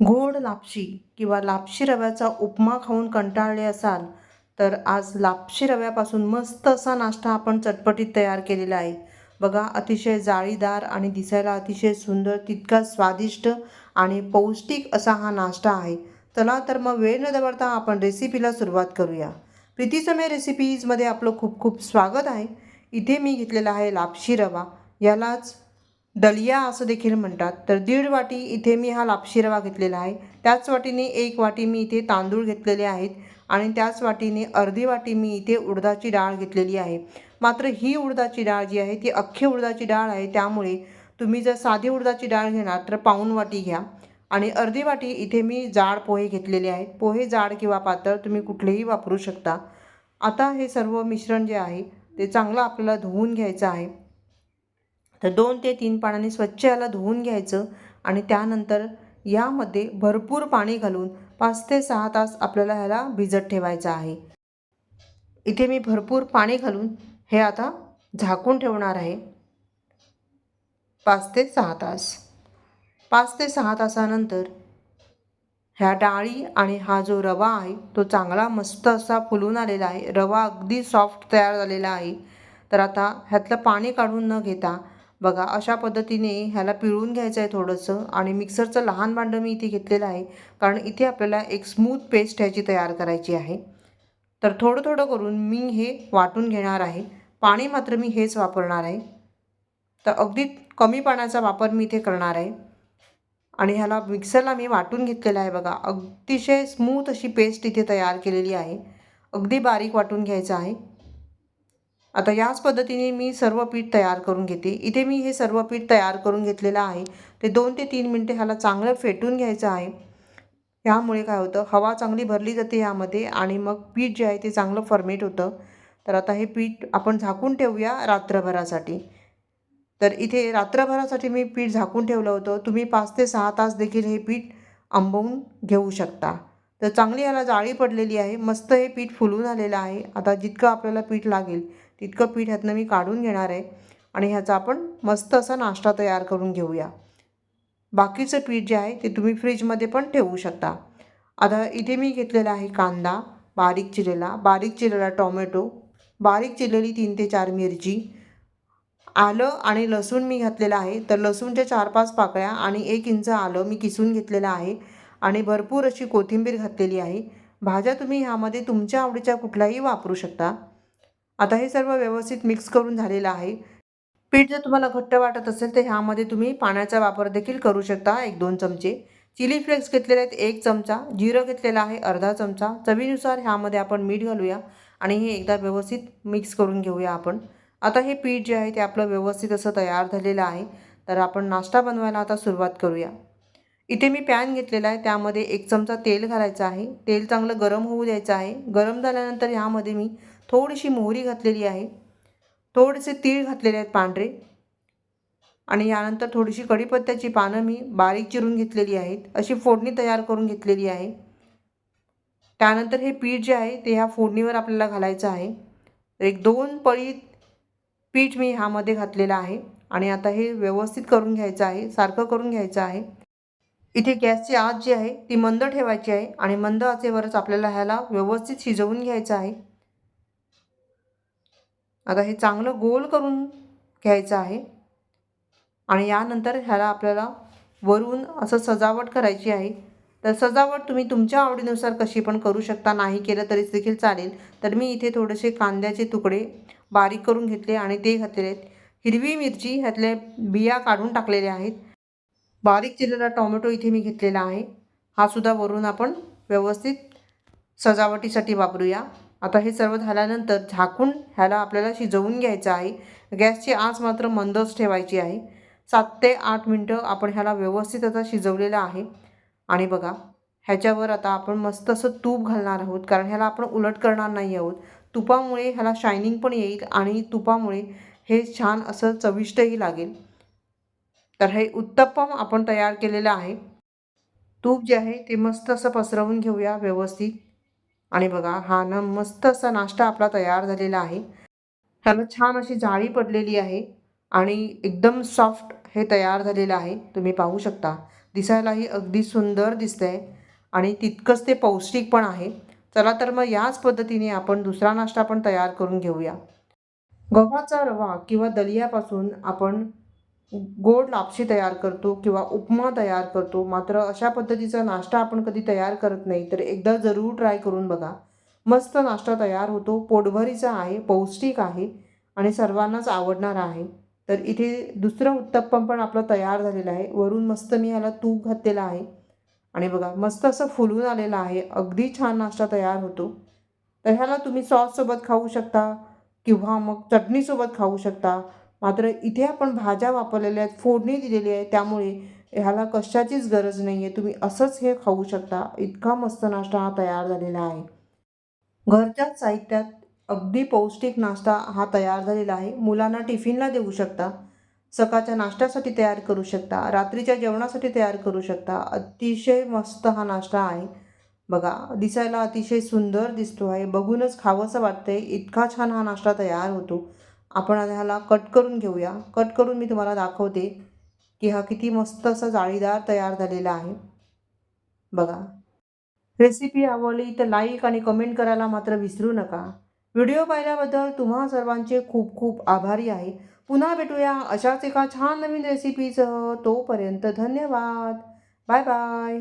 गोड लापशी किंवा लापशी रव्याचा उपमा खाऊन कंटाळले असाल तर आज लापशी रव्यापासून मस्त असा नाश्ता आपण चटपटीत तयार केलेला आहे. बघा अतिशय जाळीदार आणि दिसायला अतिशय सुंदर तितका स्वादिष्ट आणि पौष्टिक असा हा नाश्ता आहे. चला तर मग वेळ न दवडता आपण रेसिपीला सुरुवात करूया. प्रीतीसमय रेसिपीजमध्ये आपलं खूप खूप स्वागत आहे. इथे मी घेतलेला आहे लापशी रवा. यालाच दलिया असं देखील म्हणतात. तर दीड वाटी इथे मी हा लापशी रवा घेतलेला आहे. त्याच वाटीने एक वाटी मी इथे तांदूळ घेतलेले आहेत आणि त्याच वाटीने अर्धी वाटी मी इथे उडदाची डाळ घेतलेली आहे. मात्र ही उडदाची डाळ जी आहे ती अख्खी उडदाची डाळ आहे. त्यामुळे तुम्ही जर साधी उडदाची डाळ घेणार तर पाऊण वाटी घ्या. आणि अर्धी वाटी इथे मी जाड पोहे घेतलेले आहेत. पोहे जाड किंवा पातळ तुम्ही कुठलेही वापरू शकता. आता हे सर्व मिश्रण जे आहे ते चांगलं आपल्याला धुवून घ्यायचं आहे. तर दोन ते तीन पाण्याने स्वच्छ याला धुवून घ्यायचं आणि त्यानंतर यामध्ये भरपूर पाणी घालून पाच ते सहा तास आपल्याला ह्याला भिजत ठेवायचं आहे. इथे मी भरपूर पाणी घालून हे आता झाकून ठेवणार आहे. पाच ते सहा तास. पाच ते सहा तासानंतर ह्या डाळी आणि हा जो रवा आहे तो चांगला मस्त असा फुलून आलेला आहे. रवा अगदी सॉफ्ट तयार झालेला आहे. तर आता ह्यातलं पाणी काढून न घेता बघा अशा पद्धतीने ह्याला पिळून घ्यायचं आहे थोडंसं आणि मिक्सरचं लहान भांडं मी इथे घेतलेलं आहे कारण इथे आपल्याला एक स्मूथ पेस्ट ह्याची तयार करायची आहे. तर थोडं थोडं करून मी हे वाटून घेणार आहे. पाणी मात्र मी हेच वापरणार आहे. तर अगदी कमी पाण्याचा वापर मी इथे करणार आहे. आणि ह्याला मिक्सरला मी वाटून घेतलेला आहे बघा. अतिशय स्मूथ अशी पेस्ट इथे तयार केलेली आहे. अगदी बारीक वाटून घ्यायचं आहे. आता याच पद्धतीने मी सर्व पीठ तयार करून घेते. इथे मी हे सर्व पीठ तयार करून घेतलेलं आहे. ते दोन ते तीन मिनटे ह्याला चांगलं फेटून घ्यायचं आहे. ह्यामुळे काय होतं हवा चांगली भरली जाते यामध्ये आणि मग पीठ जे आहे ते चांगलं फर्मेट होतं. तर आता हे पीठ आपण झाकून ठेवूया रात्रभरासाठी. तर इथे रात्रभरासाठी मी पीठ झाकून ठेवलं होतं. तुम्ही पाच ते सहा तास देखील हे पीठ आंबवून घेऊ शकता. तर चांगली याला जाळी पडलेली आहे. मस्त हे पीठ फुलून आलेलं आहे. आता जितकं आपल्याला पीठ लागेल तितकं पीठ ह्यातनं मी काढून घेणार आहे आणि ह्याचा आपण मस्त असा नाश्ता तयार करून घेऊया. बाकीचं पीठ जे आहे ते तुम्ही फ्रीजमध्ये पण ठेवू शकता. आता इथे मी घेतलेला आहे कांदा बारीक चिरलेला. बारीक चिरलेला टॉमॅटो बारीक चिरलेली तीन ते चार मिरची. आलं आणि लसूण मी घातलेलं आहे. तर लसूणच्या चार पाच पाकळ्या आणि एक इंच आलं मी किसून घेतलेलं आहे. आणि भरपूर अशी कोथिंबीर घातलेली आहे. भाज्या तुम्ही ह्यामध्ये तुमच्या आवडीच्या कुठल्याही वापरू शकता. आता हे सर्व व्यवस्थित मिक्स करून झालेलं आहे. पीठ जर तुम्हाला घट्ट वाटत असेल तर ह्यामध्ये तुम्ही पाण्याचा वापर देखील करू शकता एक दोन चमचे. चिली फ्लेक्स घेतलेले आहेत एक चमचा जिरं घेतलेला आहे अर्धा चमचा. चवीनुसार ह्यामध्ये आपण मीठ घालूया आणि हे एकदा व्यवस्थित मिक्स करून घेऊया आपण. आता हे पीठ जे आहे ते आपलं व्यवस्थित असं तयार झालेलं आहे. तर आपण नाश्ता बनवायला आता सुरुवात करूया. इथे मी पॅन घेतलेला आहे त्यामध्ये एक चमचा तेल घालायचं आहे. तेल चांगलं गरम होऊ द्यायचं आहे. गरम झाल्यानंतर ह्यामध्ये मी थोडीशी मोहरी घातलेली आहे. थोडेसे तीळ घातलेले आहेत पांढरे. आणि यानंतर थोडीशी कढीपत्त्याची पानं मी बारीक चिरून घेतलेली आहेत. अशी फोडणी तयार करून घेतलेली आहे. त्यानंतर हे पीठ जे आहे ते ह्या फोडणीवर आपल्याला घालायचं आहे. एक दोन पळी पीठ मी ह्यामध्ये घातलेलं आहे. आणि आता हे व्यवस्थित करून घ्यायचं आहे. सारखं करून घ्यायचं आहे. इथे गॅसची आत जी आहे ती मंद ठेवायची आहे. आणि मंद आचेवरच आपल्याला ह्याला व्यवस्थित शिजवून घ्यायचं आहे. आता हे चांगलं गोल करून घ्यायचं आहे. आणि यानंतर ह्याला आपल्याला वरून असं सजावट करायची आहे. तर सजावट तुम्ही तुमच्या आवडीनुसार कशी पण करू शकता. नाही केलं तरी देखील चालेल. तर मी इथे थोडेसे कांद्याचे तुकडे बारीक करून घेतले आणि ते घातलेले आहेत. हिरवी मिरची ह्यातल्या बिया काढून टाकलेल्या आहेत. बारीक चिरलेला टोमॅटो इथे मी घेतलेला आहे. हा सुद्धा वरून आपण व्यवस्थित सजावटीसाठी वापरूया. आता हे सर्व झाल्यानंतर झाकून ह्याला आपल्याला शिजवून घ्यायचं आहे. गॅसची आच मात्र मंदच ठेवायची आहे. सात ते आठ मिनटं आपण ह्याला व्यवस्थित आता शिजवलेलं आहे. आणि बघा ह्याच्यावर आता आपण मस्त असं तूप घालणार आहोत. कारण ह्याला आपण उलट करणार नाही आहोत. तुपामुळे ह्याला शायनिंग पण येईल आणि तुपामुळे हे छान असं चविष्टही लागेल. तर हे उत्तप्पम आपण तयार केलेलं आहे. तूप जे आहे ते मस्त असं पसरवून घेऊया व्यवस्थित. आणि बघा हा ना मस्त असा नाश्ता आपला तयार झालेला आहे. ह्याला छान अशी जाळी पडलेली आहे आणि एकदम सॉफ्ट हे तयार झालेलं आहे. तुम्ही पाहू शकता. दिसायलाही अगदी सुंदर दिसतंय आणि तितकंच ते पौष्टिक पण आहे. चला तर मग याच पद्धतीने आपण दुसरा नाश्ता पण तयार करून घेऊया. गव्हाचा रवा किंवा दलियापासून आपण गोड लापशी तयार करतो किंवा उपमा तयार करतो. मात्र अशा पद्धतीचा नाश्ता आपण कधी तयार करत नाही तर एकदा जरूर ट्राय करून बघा. मस्त नाश्ता तयार होतो. पोटभरीचा आहे पौष्टिक आहे आणि सर्वांनाच आवडणार आहे. तर इथे दुसरं उत्तप्पम पण आपलं तयार झालेलं आहे. वरून मस्त मी ह्याला तूप घातलेलं आहे. आणि बघा मस्त असं फुलून आलेलं आहे. अगदी छान नाश्ता तयार होतो. तर ह्याला तुम्ही सॉससोबत खाऊ शकता किंवा मग चटणीसोबत खाऊ शकता. मात्र इथे आपण भाज्या वापरलेल्या आहेत फोडणी दिलेली आहे त्यामुळे ह्याला कशाचीच गरज नाही आहे तुम्ही असंच हे खाऊ शकता. इतका मस्त नाश्ता हा तयार झालेला आहे. घरच्याच साहित्यात अगदी पौष्टिक नाश्ता हा तयार झालेला आहे. मुलांना टिफिनला देऊ शकता. सकाळच्या नाश्त्यासाठी तयार करू शकता. रात्रीच्या जेवणासाठी तयार करू शकता. अतिशय मस्त हा नाश्ता आहे. बघा दिसायला अतिशय सुंदर दिसतो आहे. बघूनच खावंसं वाटतंय. इतका छान हा नाश्ता तयार होतो. आपण ह्याला कट करून घेऊया. कट करून मी तुम्हाला दाखवते की हा किती मस्त असा जाळीदार तयार झालेला आहे. बघा. रेसिपी आवडली तर लाईक आणि कमेंट करायला मात्र विसरू नका. व्हिडिओ पाहिल्याबद्दल तुम्हा सर्वांचे खूप खूप आभारी आहे. पुन्हा भेटूया अशाच एका छान नवीन रेसिपीसह तोपर्यंत धन्यवाद. Bye bye